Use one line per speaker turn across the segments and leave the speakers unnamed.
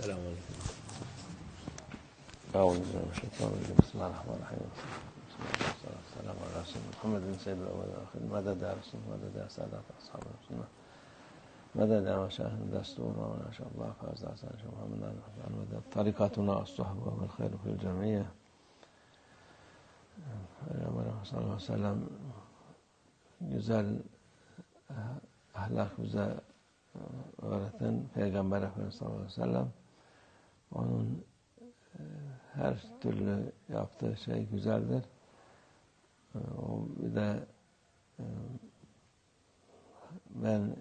السلام عليكم.
أعوذ بالله من الشيطان الرجيم. بسم الله الرحمن الرحيم. الله والسلام على رسول محمد سيد الأول والآخر رسول مدد يا سادات أصحاب مدد يا مشاهد دستور وما شاء الله. فاز حسن شيخ محمد طريقتنا الصحبة والخير في الجمعية Peygamber sallallahu aleyhi ve sellem güzel ahlak bize öğreten Peygamber Efendimiz sallallahu aleyhi ve sellem onun her türlü yaptığı şey güzeldir. O bir de ben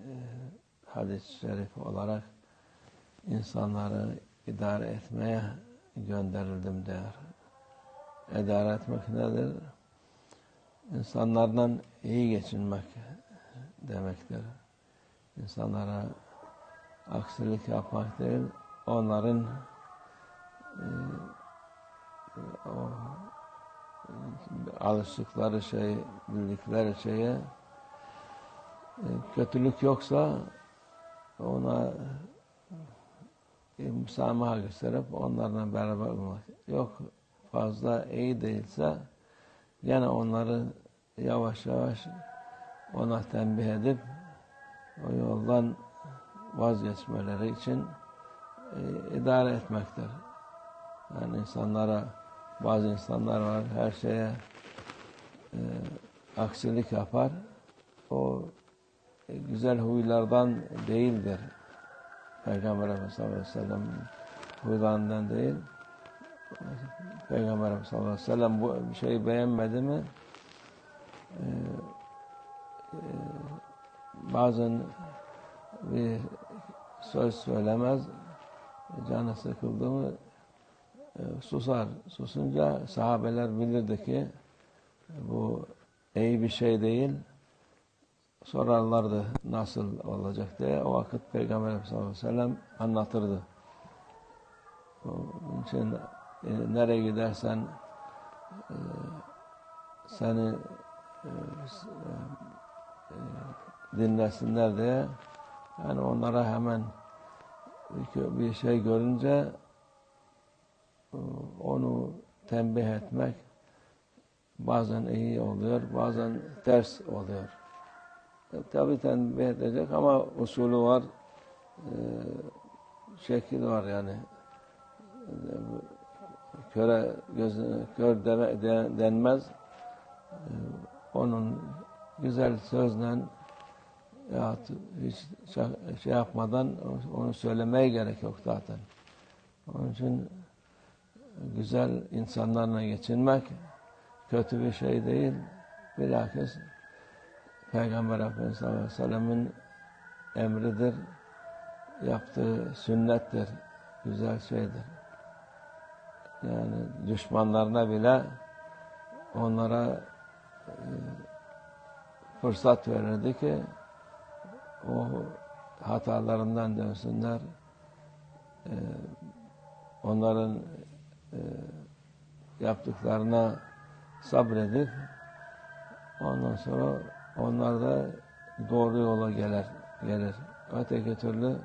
hadis-i şerif olarak insanları idare etmeye gönderildim der. İdare etmek nedir? İnsanlardan iyi geçinmek demektir. İnsanlara aksilik yapmak değil, onların e, o alıştıkları şey, bildikleri şeye e, kötülük yoksa ona e, müsamaha gösterip onlarla beraber olmak. Yok fazla iyi değilse yine onları yavaş yavaş ona tembih edip o yoldan vazgeçmeleri için e, idare etmektir. Yani insanlara bazı insanlar var her şeye e, aksilik yapar. O e, güzel huylardan değildir. Peygamber Efendimiz sallallahu aleyhi ve sellem huylarından değil. Peygamber Efendimiz sallallahu aleyhi ve sellem bu bir şeyi beğenmedi mi e, e, bazen bir söz söylemez canı sıkıldı mı susar. Susunca sahabeler bilirdi ki bu iyi bir şey değil. Sorarlardı nasıl olacak diye. O vakit Peygamber sallallahu aleyhi ve sellem anlatırdı. Onun için e, nereye gidersen e, seni e, e, dinlesinler diye yani onlara hemen bir, şey görünce e, onu tembih etmek bazen iyi oluyor, bazen ters oluyor. E, Tabi tembih edecek ama usulü var, e, şekil var yani. E, köre gözüne kör denmez. Onun güzel sözle ya hiç şey yapmadan onu söylemeye gerek yok zaten. Onun için güzel insanlarla geçinmek kötü bir şey değil. Bilakis Peygamber Efendimiz sallallahu aleyhi ve sellem'in emridir. Yaptığı sünnettir. Güzel şeydir. Yani düşmanlarına bile onlara e, fırsat verirdi ki o hatalarından dönsünler. E, onların yaptıklarına sabredip ondan sonra onlar da doğru yola gelir. gelir. Öteki türlü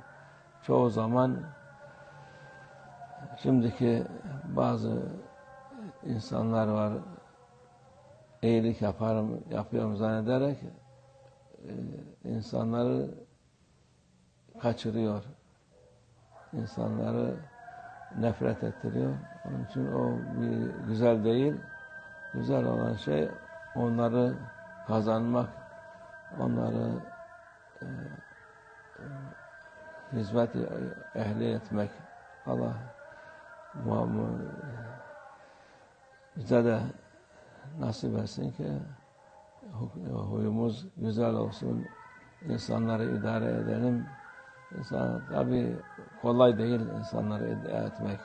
çoğu zaman şimdiki bazı insanlar var iyilik yaparım, yapıyorum zannederek e, insanları kaçırıyor. İnsanları nefret ettiriyor. Onun için o bir güzel değil. Güzel olan şey onları kazanmak, onları e, e, hizmet ehli etmek. Allah bize de nasip etsin ki huyumuz güzel olsun, insanları idare edelim. İnsan, tabi kolay değil insanları idare etmek.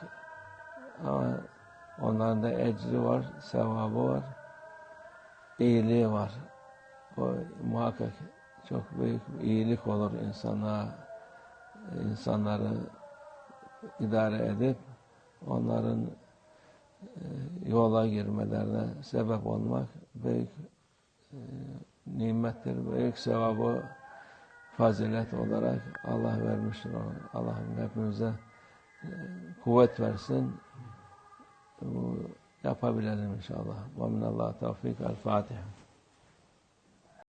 Ama onların da ecri var, sevabı var, iyiliği var. O muhakkak çok büyük iyilik olur insanlığa, insanları idare edip onların yola girmelerine sebep olmak büyük e, nimettir, büyük sevabı fazilet olarak Allah vermiştir onu. Allah'ım hepimize kuvvet versin. Bu yapabilelim inşallah. Ve minallah tevfik. El Fatiha.